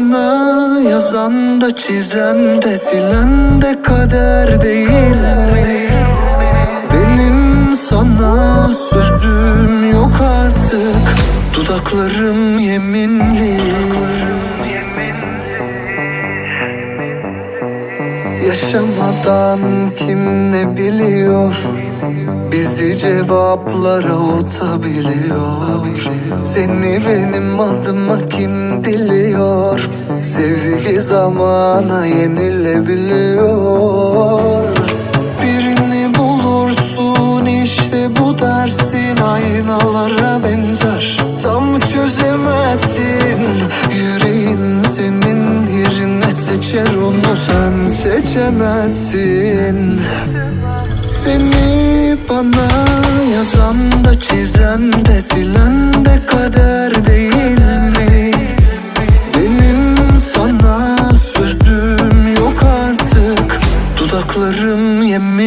Yazan da çizen de silen de kader değil mi? Benim sana sözüm yok artık. Dudaklarım yeminli. Yaşamadan kim ne biliyor Bizi cevaplara utabiliyor Seni benim adıma kim diliyor? Sevgi zamana yenilebiliyor. Birini bulursun işte bu dersin. Aynalara benzer. Tam çözemezsin. Yüreğin senin yerine seçer onu. Sen seçemezsin Seni bana yazan da çizen de silen de kader değil mi? Benim sana sözüm yok artık Dudaklarım yeminli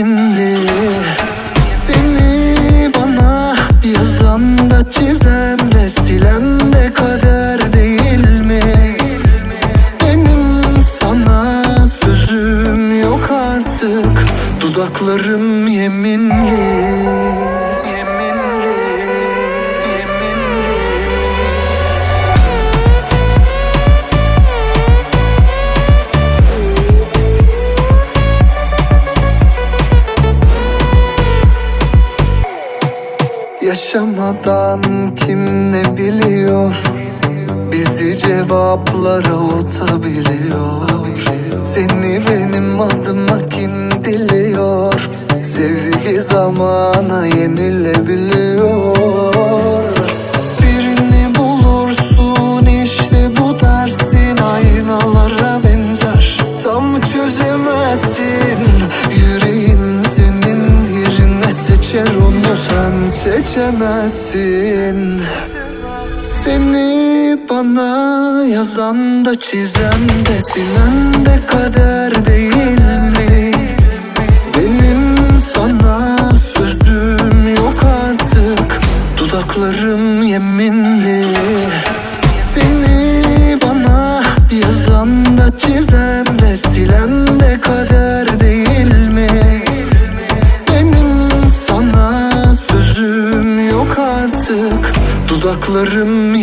Dudaklarım yeminli. Yaşamadan kim ne biliyor? Bizi cevaplara utabiliyor. Seni benim adıma kim diliyor Sevgi zamana yenilebiliyor. Birini bulursun işte bu dersin. Aynalara benzer Tam çözemezsin. Yüreğin senin yerine seçer onu sen seçemezsin. Seni bana yazan da çizen de silen de kader değil mi? Yeminli. Seni bana yazan da çizen de silen de kader değil mi? Benim sana sözüm yok artık. Dudaklarım